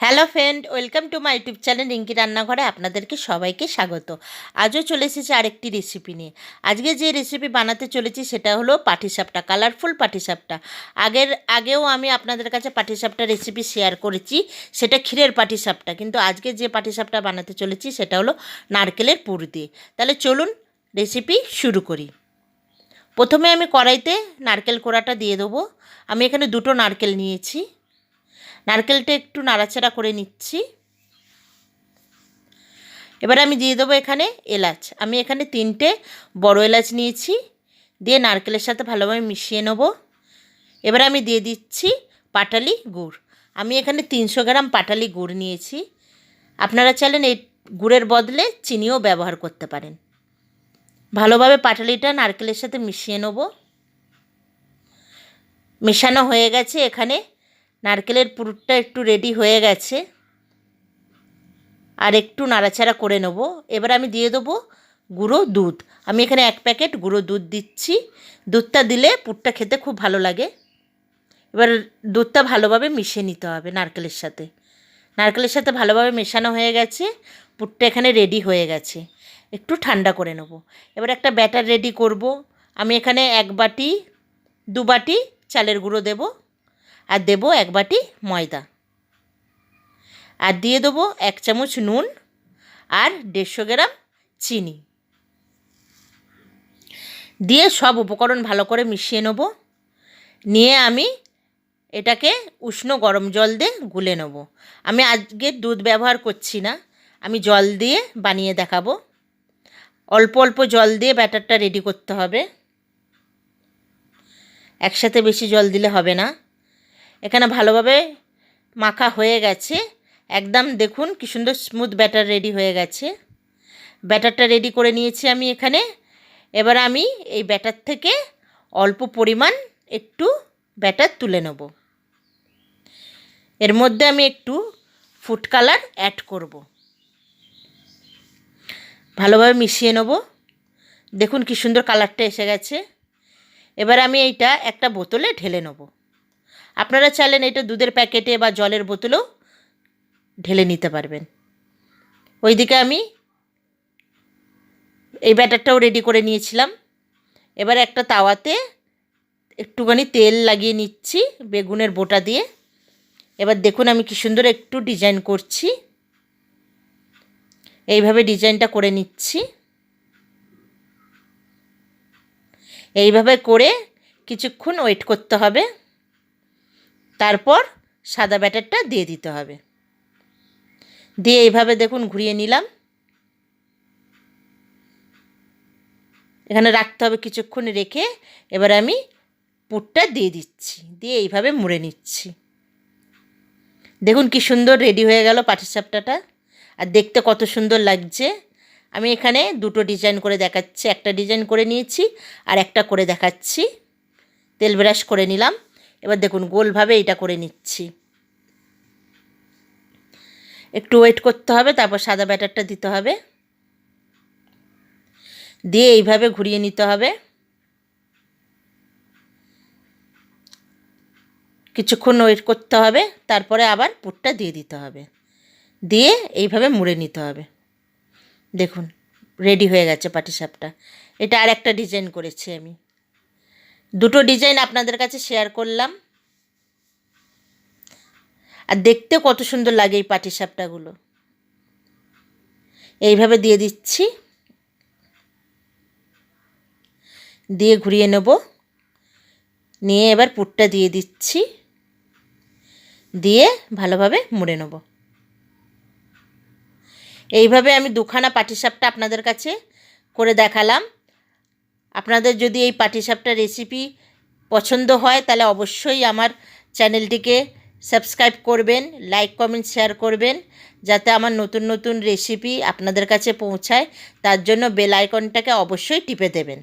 Hello friend, welcome to my YouTube channel Rinki রান্নাঘরে আপনাদেরকে সবাইকে স্বাগত। আজও চলে এসেছি আরেকটি রেসিপি নিয়ে। আজকে যে রেসিপি বানাতে চলেছি সেটা হলো পাটিসাপটা কালারফুল পাটিসাপটা। আগের, আগেও আমি আপনাদের কাছে পাটিসাপটা রেসিপি শেয়ার করেছি, সেটা ক্ষীরের পাটিসাপটা। কিন্তু আজকে যে পাটিসাপটা বানাতে চলেছি সেটা হলো নারকেলের পুর দিয়ে। তাহলে চলুন রেসিপি শুরু করি। প্রথমে আমি কড়াইতে নারকেল কোড়াটা দিয়ে দেবো। আমি এখানে দুটো নারকেল নিয়েছি। নারকেলটা একটু নাড়াচাড়া করে নিচ্ছি। এবার আমি দিয়ে দেবো এখানে এলাচ। আমি এখানে তিনটে বড় এলাচ নিয়েছি, দিয়ে নারকেলের সাথে ভালোভাবে মিশিয়ে নেব। এবার আমি দিয়ে দিচ্ছি পাটালি গুড়। আমি এখানে তিনশো গ্রাম পাটালি গুড় নিয়েছি। আপনারা চাইলেন এই গুড়ের বদলে চিনিও ব্যবহার করতে পারেন। ভালোভাবে পাটালিটা নারকেলের সাথে মিশিয়ে নেব। মেশানো হয়ে গেছে এখানে নারকেলের পুরটা একটু রেডি হয়ে গেছে। আর একটু নাড়াচাড়া করে নেব। এবার আমি দিয়ে দেবো গুঁড়ো দুধ। আমি এখানে এক প্যাকেট গুঁড়ো দুধ দিচ্ছি। দুধটা দিলে পুরটা খেতে খুব ভালো লাগে। এবার দুধটা ভালোভাবে মিশিয়ে নিতে হবে নারকেলের সাথে। নারকেলের সাথে ভালোভাবে মেশানো হয়ে গেছে। পুরটা এখানে রেডি হয়ে গেছে। একটু ঠান্ডা করে নেব। এবার একটা ব্যাটার রেডি করব। আমি এখানে এক বাটি, দু বাটি চালের গুঁড়ো দেবো। আর দেবো এক বাটি ময়দা। আর দিয়ে দেবো এক চামচ নুন আর দেড়শো গ্রাম চিনি। দিয়ে সব উপকরণ ভালো করে মিশিয়ে নেব। নিয়ে আমি এটাকে উষ্ণ গরম জল দিয়ে গুলে নেব। আমি আজকে দুধ ব্যবহার করছি না। আমি জল দিয়ে বানিয়ে দেখাবো। অল্প অল্প জল দিয়ে ব্যাটারটা রেডি করতে হবে। একসাথে বেশি জল দিলে হবে না। এখানে ভালোভাবে মাখা হয়ে গেছে। একদম দেখুন কি সুন্দর স্মুথ ব্যাটার রেডি হয়ে গেছে। ব্যাটারটা রেডি করে নিয়েছি আমি এখানে। এবার আমি এই ব্যাটার থেকে অল্প পরিমাণ একটু ব্যাটার তুলে নেব। এর মধ্যে আমি একটু ফুড কালার অ্যাড করব। ভালোভাবে মিশিয়ে নেব। দেখুন কি সুন্দর কালারটা এসে গেছে। এবার আমি এইটা একটা বোতলে ঢেলে নেব। আপনারা চাইলেন এটা দুধের প্যাকেটে বা জলের বোতলেও ঢেলে নিতে পারবেন। ওইদিকে আমি এই ব্যাটারটাও রেডি করে নিয়েছিলাম। এবার একটা তাওয়াতে একটুখানি তেল লাগিয়ে নিচ্ছি বেগুনের বোটা দিয়ে। এবার দেখুন আমি কি সুন্দর একটু ডিজাইন করছি। এইভাবে ডিজাইনটা করে নিচ্ছি। এইভাবে করে কিছুক্ষণ ওয়েট করতে হবে। তারপর সাদা ব্যাটারটা দিয়ে দিতে হবে। দিয়ে এইভাবে দেখুন ঘুরিয়ে নিলাম। এখানে রাখতে হবে কিছুক্ষণ রেখে এবার আমি পুরটা দিয়ে দিচ্ছি, দিয়ে এইভাবে মুড়ে নিচ্ছি। দেখুন কি সুন্দর রেডি হয়ে গেল পাঠের পাটিসাপটাটা আর দেখতে কত সুন্দর লাগছে। আমি এখানে দুটো ডিজাইন করে দেখাচ্ছি। একটা ডিজাইন করে নিয়েছি আর একটা করে দেখাচ্ছি। তেল ব্রাশ করে নিলাম। এবার দেখুন, গোলভাবে এটা করে নিচ্ছি। একটু ওয়েট করতে হবে, তারপর সাদা ব্যাটারটা দিতে হবে। দিয়ে এইভাবে ঘুরিয়ে নিতে হবে। কিছুক্ষণ ওয়েট করতে হবে, তারপরে আবার পুরটা দিয়ে দিতে হবে। দিয়ে এইভাবে মুড়ে নিতে হবে। দেখুন রেডি হয়ে গেছে পাটিসাপটা। এটা আর একটা ডিজাইন করেছি আমি। দুটো ডিজাইন আপনাদের কাছে শেয়ার করলাম। আর দেখতে কত সুন্দর লাগে এই পাটিসাপটাগুলো এইভাবে দিয়ে দিচ্ছি। দিয়ে ঘুরিয়ে নেব। নিয়ে এবার পুরটা দিয়ে দিচ্ছি। দিয়ে ভালোভাবে মুড়ে নেব। এইভাবে আমি দুখানা পাটিসাপটা আপনাদের কাছে করে দেখালাম। আপনাদের যদি এই পাটিসাপটা রেসিপি পছন্দ হয়, তাহলে অবশ্যই আমার চ্যানেলটিকে সাবস্ক্রাইব করবেন লাইক কমেন্ট শেয়ার করবেন, যাতে আমার নতুন নতুন রেসিপি আপনাদের কাছে পৌঁছায়। তার জন্য বেল আইকনটাকে অবশ্যই টিপে দেবেন।